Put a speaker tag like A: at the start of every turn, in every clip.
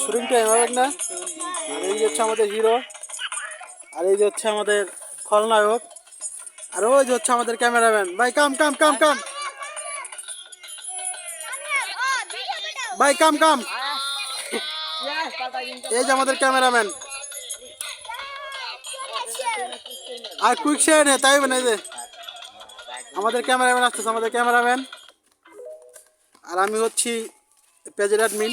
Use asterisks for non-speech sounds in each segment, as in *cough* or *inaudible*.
A: Shooting time হবে না? আর এই যে হচ্ছে আমাদের হিরো আর এই যে হচ্ছে আমাদের খলনায়ক, আর ওই যে হচ্ছে আমাদের ক্যামেরাম্যান ভাই কাম কাম কাম কাম ভাই কাম কাম এই যে আমাদের ক্যামেরাম্যান আর কুইক শেয়ার নে, তাই না এই যে। আমাদের ক্যামেরাম্যান আসতেছে, আমাদের ক্যামেরাম্যান আর আমি হচ্ছি পেজের অ্যাডমিন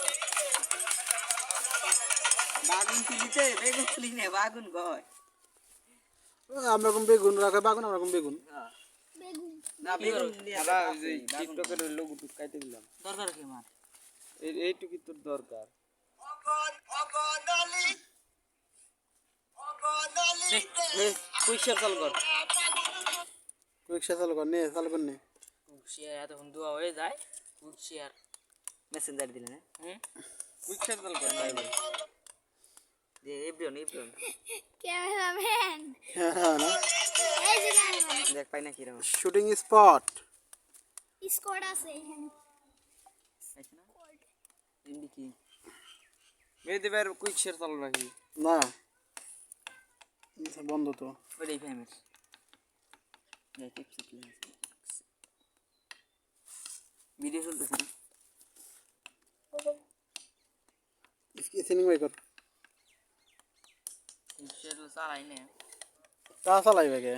A: না বেগুন তুলিতে আমরা কোন বেগুন রাখা? বাগুন আমরা কোন বেগুন?
B: এইটুকু তোর দরকার। কুইকশার চালু কর।
A: কুইক সে চালু কর নে চালু কর নে।
C: শেয়ার এতক্ষণ দোয়া হয়ে যায়। Quick share.
B: মেসেঞ্জার দিলেন
C: হুম?
B: কুইকশার চালু কর ভাই ভাই
C: যে এভরিওন এভরিওন
D: ক্যামেরাম্যান
A: হ্যাঁ
D: এই যে
B: দেখ পাই না কীরকম
A: শুটিং স্পট
D: স্কোয়াড আছে এখানে।
C: এমনি কি?
B: মেয়েদের কুইকশার চালু নাকি
A: না। বন্ধ তো।
C: ওইটাই ফেমাস ভিডিও চলতেছে না।
A: সিনিং বাই কর
C: চালাই না।
A: তা চালাইবে কে?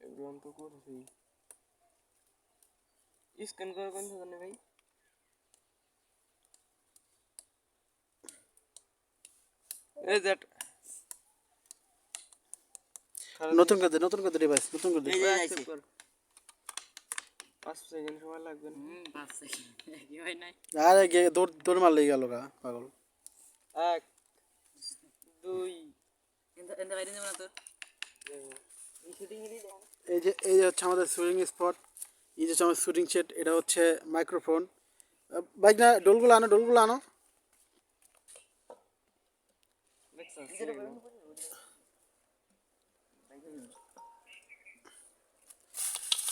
B: এগুলো তো করছি স্ক্যান করে কোন জানে ভাই? এই দ্যাট
A: নতুন করে দে নতুন করে দে ডিভাইস নতুন করে দে।
C: এই যে আইছে
B: পাঁচ সেকেন্ড সময় লাগবে না।
C: হুম পাঁচ সেকেন্ড *laughs* কি হয় নাই।
A: আরে গে দৌড় দৌড় মারলেই গেল গা পাগল।
B: এক। দুই।
C: এন্ড বাইরে যাবে না তোর
A: এই যে এই যে হচ্ছে আমাদের শুটিং স্পট এই যে আমাদের শুটিং সেট এটা হচ্ছে মাইক্রোফোন বাইক না ডোলগুলো আনো ডোলগুলো আনো।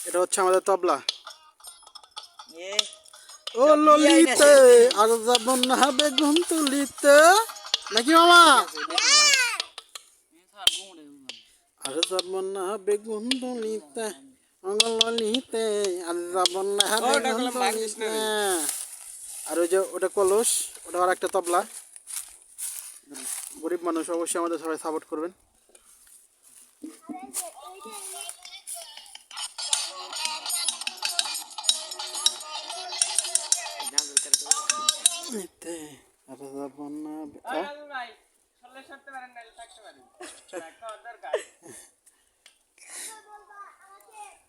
A: এটা হচ্ছে আমাদের তবলা। ও ললিতে আর যাব না বেগুন তুলিতে। নাকি মামা? আর যাব না বেগুন তুলিতে অঙ্গ ললিতে আর যাব না বেগুন তুলিতে আর ওই যে ওটা কলস ওটা আর একটা তবলা। গরিব মানুষ অবশ্যই আমাদের সবাই সাপোর্ট করবেন। আর যাব না বে- আ?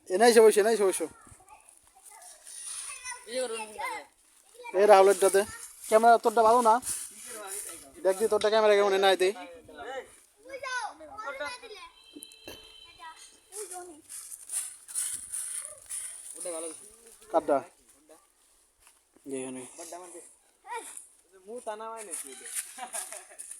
A: এ নাই সে বসে নাই সে বসো এই রাহুলেরটাতে। ক্যামেরা তোরটা ভালো না? দেখ দি তোরটা ক্যামেরা কেমন নাই দে। কাটটা। যেখানে
B: মু টানা হয় নাকি?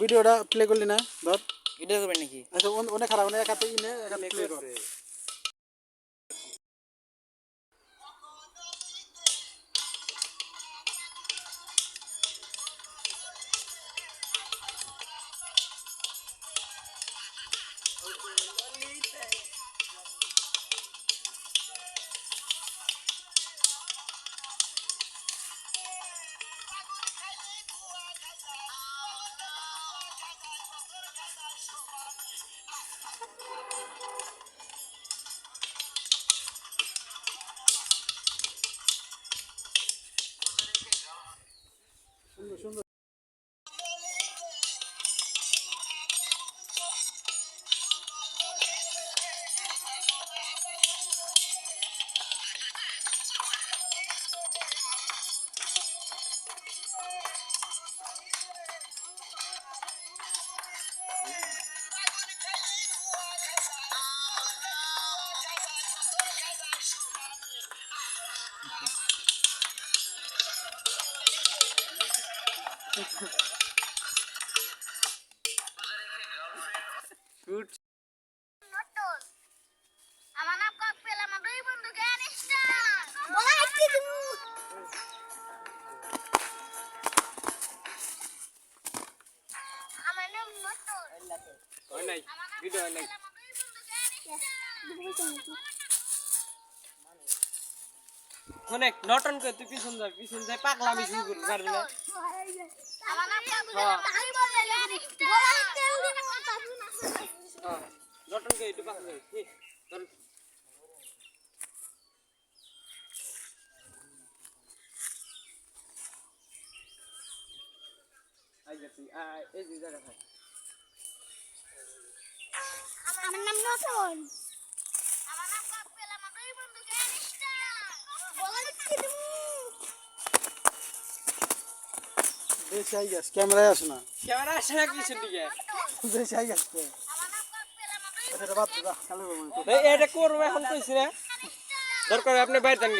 A: ভিডিওটা প্লে করলি না ধর।
C: ভিডিও করবেন নাকি?
A: আচ্ছা অনেক খারাপ অনেক হাতে ইনে একা প্লে কর।
B: শুট
D: নটন আমার নাম কক
B: অনেক নটন করে তুই পিছন যা, পিছন যাই পাগলামি শুরু করবি পারবি না।
D: আমার নাম কক পেল তাই বললে বলা তেল দিমু তারপর না
B: হ্যাঁ নটন কে একটু পাগলা কি তোর আই যাচ্ছি আই এই যে জায়গা থাক
D: আমার নাম নটন আমার নাম কক পেল আমার দুই বন্ধু জ্ঞান বলা একটি দিমু
A: বেশি আই গেছে ক্যামেরায় আসে না
B: ক্যামেরা আসে না কিছু দিকে
A: বেশি আই গেছে
D: আমার নাম কক পেল আমার দুই
A: এটা বাদ দে খেলবে
B: এই এটা করব এখন কইছি না দরকার আপনি বাইরে যান গে।